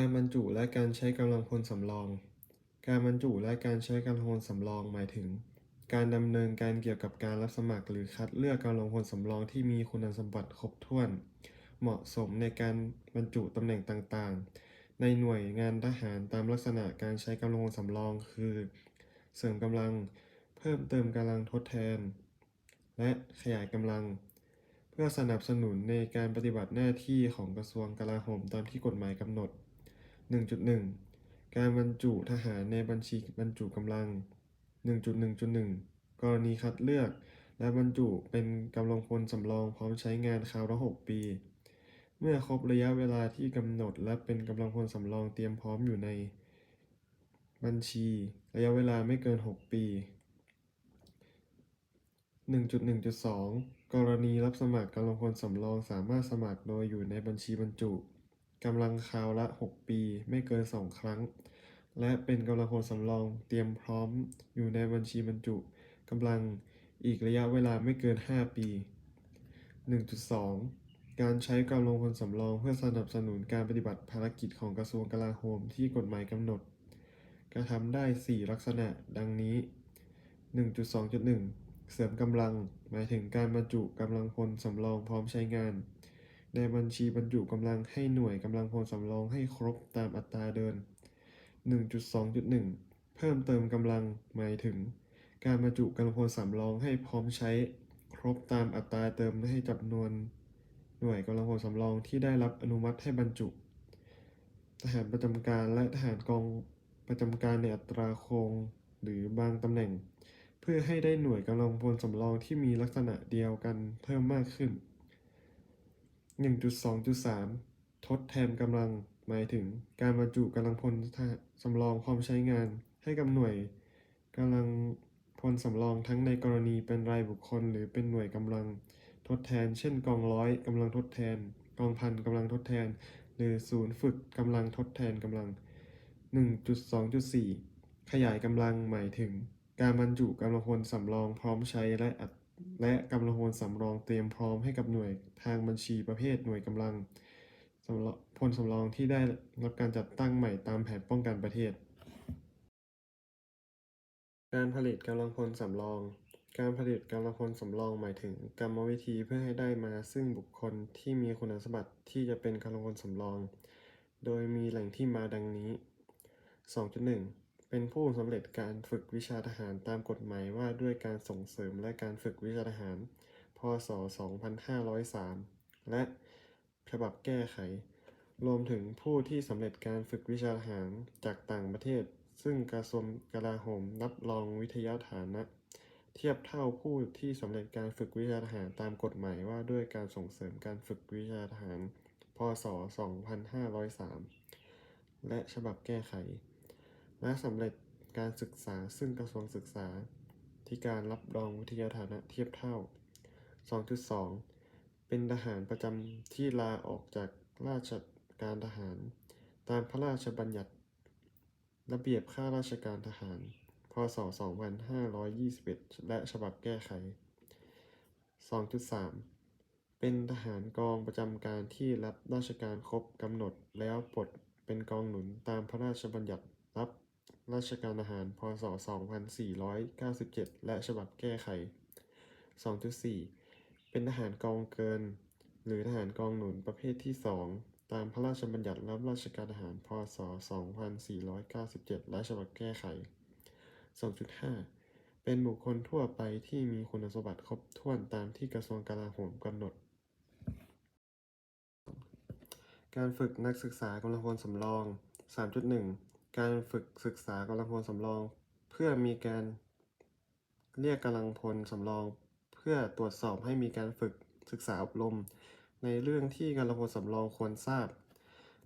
การบรรจุและการใช้กำลังพลสำรอง การบรรจุและการใช้กำลังพลสำรองหมายถึง การดำเนินการเกี่ยวกับการรับสมัคร หรือคัดเลือกกำลังพลสำรองที่มีคุณสมบัติครบถ้วน เหมาะสมในการบรรจุตำแหน่งต่างๆ ในหน่วยงานทหารตามลักษณะการใช้กำลังพลสำรอง คือ เสริมกำลัง เพิ่มเติมกำลังทดแทน และขยายกำลังเพื่อสนับสนุนในการปฏิบัติหน้าที่ของกระทรวงกลาโหมตามที่กฎหมายกำหนด 1.1 การบรรจุทหารในบัญชีบรรจุกำลัง 1.1.1 กรณีคัดเลือก และบรรจุเป็นกำลังพลสำรองพร้อมใช้งานคราวละ 6 ปี เมื่อครบระยะเวลาที่กำหนดและเป็นกำลังพลสำรองเตรียมพร้อมอยู่ใน บัญชี ระยะเวลาไม่เกิน 6 ปี 1.1.2 กรณีรับสมัครกำลังพลสำรองสามารถสมัครโดยอยู่ในบัญชีบรรจุ กำลังคราวละ 6 ปี ไม่เกิน 2 ครั้ง และเป็นกำลังพลสำรองเตรียมพร้อมอยู่ในบัญชีบรรจุกำลังอีกระยะเวลาไม่เกิน 5 ปี 1.2 การใช้กำลังพลสำรองเพื่อสนับสนุนการปฏิบัติภารกิจของกระทรวงกลาโหมที่กฎหมายกำหนด กระทำได้ 4 ลักษณะดังนี้ 1.2.1 เสริมกำลัง หมายถึงการบรรจุกำลังพลสำรองพร้อมใช้งาน ในบัญชีบรรจุกำลังให้หน่วยกำลังพลสำรองให้ครบตามอัตราเดิน 1.2.1 เพิ่มเติมกำลังหมายถึง การบรรจุกำลังพลสำรองให้พร้อมใช้ครบตามอัตราเติมให้จำนวนหน่วยกำลังพลสำรองที่ได้รับอนุมัติให้บรรจุ ทหารประจำการและทหารกองประจำการในอัตราโครงหรือบางตำแหน่ง เพื่อให้ได้หน่วยกำลังพลสำรองที่มีลักษณะเดียวกันเพิ่มมากขึ้น 1.2.3 ทดแทนกำลัง หมายถึงการบรรจุกำลังพลสำรองพร้อมใช้งาน ให้กับหน่วยกำลังพลสำรองทั้งในกรณีเป็นรายบุคคล หรือเป็นหน่วยกำลังทดแทน เช่น กองร้อยกำลังทดแทน กองพันกำลังทดแทน หรือศูนย์ฝึกกำลังทดแทนกำลัง 1.2.4 ขยายกำลังหมายถึง การบรรจุกำลังพลสำรองพร้อมใช้และอัด และกำลังพลสำรองเตรียมพร้อมให้กับหน่วยทางบัญชีประเภทหน่วยกำลังสำรพลสำรองที่ได้รับการจัดตั้งใหม่ตามแผนป้องกันประเทศ การผลิตกำลังพลสำรอง การผลิตกำลังพลสำรองหมายถึงกรรมวิธีเพื่อให้ได้มาซึ่งบุคคลที่มีคุณสมบัติที่จะเป็นกำลังพลสำรอง โดยมีแหล่งที่มาดังนี้ 2.1 เป็นผู้สำเร็จการฝึกวิชาทหารตามกฎหมายว่าด้วยการส่งเสริมและการฝึกวิชาทหาร พ.ศ.2503 และฉบับแก้ไข รวมถึงผู้ที่สำเร็จการฝึกวิชาทหารจากต่างประเทศ ซึ่งกระทรวงกลาโหมรับรองวิทยาฐานะ เทียบเท่าผู้ที่สำเร็จการฝึกวิชาทหารตามกฎหมายว่าด้วยการส่งเสริมการฝึกวิชาทหาร พ.ศ.2503 และฉบับแก้ไข และสำเร็จการศึกษาซึ่งกระทรวงศึกษาธิการรับรองวิทยาฐานะเทียบเท่า 2.2 เป็นทหารประจำที่ลาออกจากราชการทหาร ตามพระราชบัญญัติ ระเบียบข้าราชการทหาร พ.ศ.2521 และฉบับแก้ไข 2.3 เป็นทหารกองประจำการที่รับราชการครบกำหนดแล้วปลดเป็นกองหนุนตามพระราชบัญญัติรับ ราชการทหาร พ.ศ.2497 และฉบับแก้ไข 2.4 เป็นทหารกองเกิน หรือทหารกองหนุนประเภทที่ 2 ตามพระราชบัญญัติรับราชการทหาร พ.ศ.2497 และฉบับแก้ไข 2.5 เป็นบุคคลทั่วไปที่มีคุณสมบัติครบถ้วนตามที่กระทรวงกลาโหมกำหนด การฝึกนักศึกษากำลังพลสำรอง 3.1 การฝึกศึกษากำลังพลสำรอง เพื่อมีการเรียกกำลังพลสำรอง เพื่อตรวจสอบให้มีการฝึกศึกษาอบรม ในเรื่องที่กำลังพลสำรองควรทราบ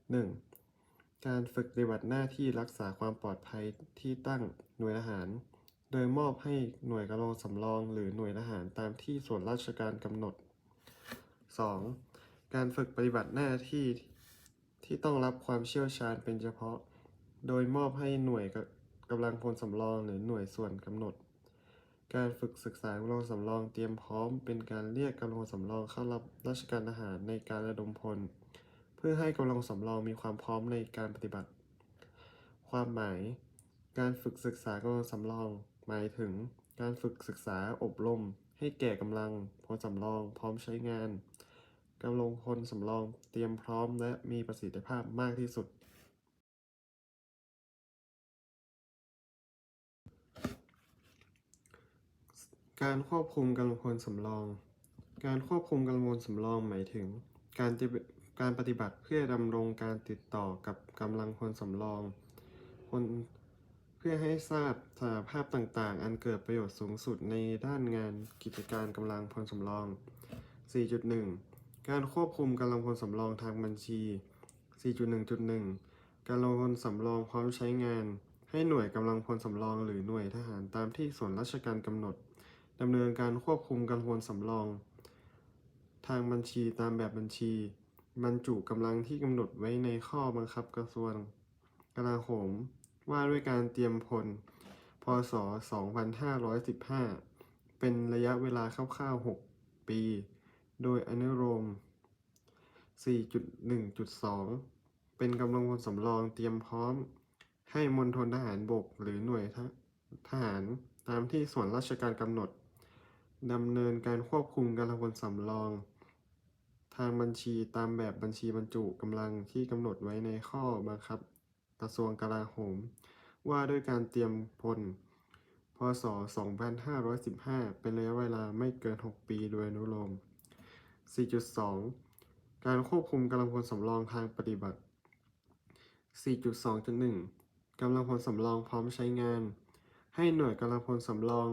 1. การฝึกปฏิบัติหน้าที่รักษาความปลอดภัยที่ตั้งหน่วยทหาร โดยมอบให้หน่วยกำลังสำรองหรือหน่วยทหารตามที่ส่วนราชการกำหนด 2. การฝึกปฏิบัติหน้าที่ที่ต้องรับความเชี่ยวชาญเป็นเฉพาะ โดยมอบให้หน่วยกำลังพลสำรองหรือหน่วยส่วนกำหนด การฝึกศึกษากำลังสำรองเตรียมพร้อม เป็นการเรียกกำลังสำรองเข้ารับราชการทหารในการระดมพล เพื่อให้กำลังสำรองมีความพร้อมในการปฏิบัติ ความหมาย การฝึกศึกษากำลังสำรอง หมายถึง การฝึกศึกษาอบรม ให้แก่กำลังพลสำรอง พร้อมใช้งานกำลังพลสำรองเตรียมพร้อมและมีประสิทธิภาพมากที่สุด การควบคุมกำลังพลสำรอง การควบคุมกำลังพลสำรองหมายถึง การการปฏิบัติเพื่อดำรงการติดต่อกับกำลังพลสำรองพลเพื่อให้ทราบสถานภาพต่างๆ อันเกิดประโยชน์สูงสุดในด้านงานกิจการกำลังพลสำรอง 4.1 การควบคุมกำลังพลสำรองทางบัญชี 4.1.1กำลังพลสำรองพร้อมใช้งาน ให้หน่วยกำลังพลสำรองหรือหน่วยทหารตามที่ส่วนราชการกำหนด ดำเนินการควบคุมกำลังพลสำรอง ทางบัญชีตามแบบบัญชี บรรจุกำลังที่กำหนดไว้ในข้อบังคับกระทรวงกลาโหม ว่าด้วยการเตรียมพล พศ 2515 เป็นระยะเวลาคร่าวๆ 6 ปี โดยอนุโลม4.1.2 เป็นกำลังพลสำรองเตรียมพร้อม ให้มณฑลทหารบกหรือหน่วยทหารตามที่ส่วนราชการกำหนด ดำเนินการควบคุมกำลังพลสำรอง ทางบัญชีตามแบบบัญชีบรรจุกำลังที่กำหนดไว้ในข้อบังคับ กระทรวงกลาโหม ว่าด้วยการเตรียมพล พศ 2515 เป็นระยะเวลาไม่เกิน 6 ปีโดยอนุโลม 4.2 การควบคุมกำลังพลสำรองทางปฏิบัติ 4.2.1กำลังพลสำรองพร้อมใช้งาน ให้หน่วยกำลังพลสำรอง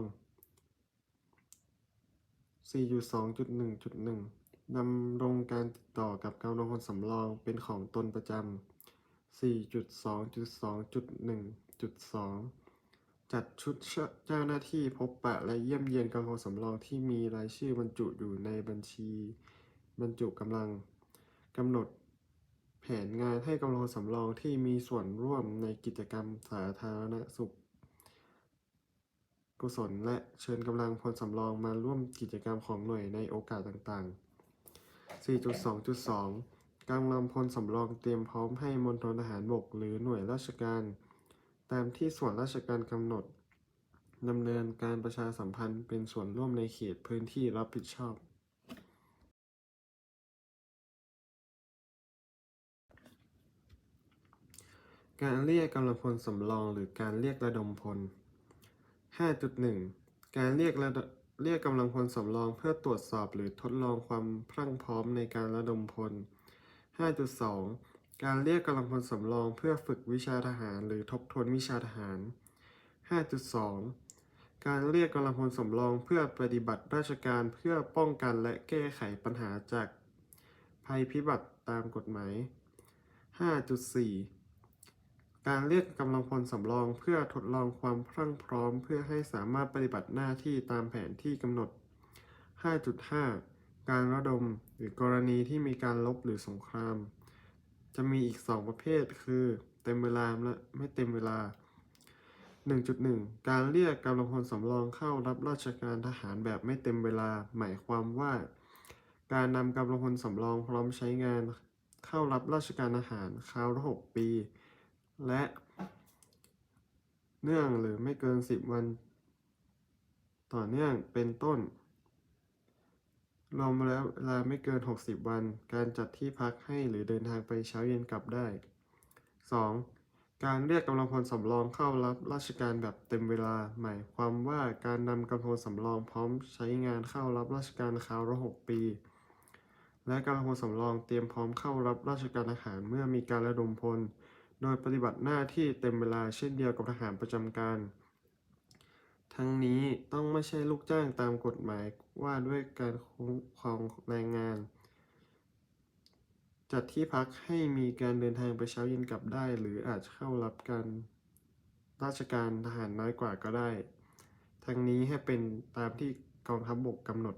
4.2.1.1ดำรงการติดต่อกับกำลังพลสำรองเป็นของตนประจำ 4.2.2.1.2 จัดชุดเจ้าหน้าที่พบปะและเยี่ยมเยียนกำลังพลสำรองที่มีรายชื่อบรรจุอยู่ในบัญชี บรรจุกำลังกำหนดแผนงานให้กำลังสำรองที่มีส่วนร่วมในกิจกรรมสาธารณสุข กุศล และเชิญกำลังพลสำรองมาร่วมกิจกรรมของหน่วยในโอกาสต่างๆ 4.2.2 กำลังพลสำรองเตรียมพร้อมให้มณฑลทหารบก หรือหน่วยราชการ ตามที่ส่วนราชการกำหนดดำเนินการประชาสัมพันธ์เป็นส่วนร่วมในเขตพื้นที่รับผิดชอบ การเรียกกำลังพลสำรองหรือการเรียกระดมพล 5.1 การเรียกระเรียกกำลังพลสำรองเพื่อตรวจสอบหรือทดลองความพรั่งพร้อมในการระดมพล 5.2 การเรียกกำลังพลสำรองเพื่อฝึกวิชาทหารหรือทบทวนวิชาทหาร 5.2 การเรียกกำลังพลสำรองเพื่อปฏิบัติราชการเพื่อป้องกันและแก้ไขปัญหาจากภัยพิบัติตามกฎหมาย 5.4 การเรียกกำลังพลสำรองเพื่อทดลองความพรั่งพร้อม เพื่อให้สามารถปฏิบัติหน้าที่ตามแผนที่กำหนด 5.5 การระดมหรือกรณีที่มีการลบหรือสงคราม จะมีอีก 2 ประเภทคือ เต็มเวลาและไม่เต็มเวลา 1.1 การเรียกกำลังพลสำรองเข้ารับราชการทหารแบบไม่เต็มเวลา หมายความว่า การนำกำลังพลสำรองพร้อมใช้งาน เข้ารับราชการทหารคราวละ6ปี และ เนื่องหรือไม่เกิน 10 วัน ต่อเนื่องเป็นต้น รวมแล้วเวลาไม่เกิน 60 วัน การจัดที่พักให้หรือเดินทางไปเช้าเย็นกลับได้ 2. การเรียกกำลังพลสำรองเข้ารับราชการแบบเต็มเวลา หมายความว่าการนำกำลังพลสำรองพร้อมใช้งานเข้ารับราชการคราวละ6ปีและกำลังพลสำรองเตรียมพร้อมเข้ารับราชการทหารเมื่อมีการระดมพล โดยปฏิบัติหน้าที่เต็มเวลาเช่นเดียวกับทหารประจำการ ทั้งนี้ต้องไม่ใช่ลูกจ้างตามกฎหมายว่าด้วยการคุ้มครองแรงงาน จัดที่พักให้มีการเดินทางไปเช้าเย็นกลับได้ หรืออาจเข้ารับการราชการทหารน้อยกว่าก็ได้ ทั้งนี้ให้เป็นตามที่กองทัพบกกำหนด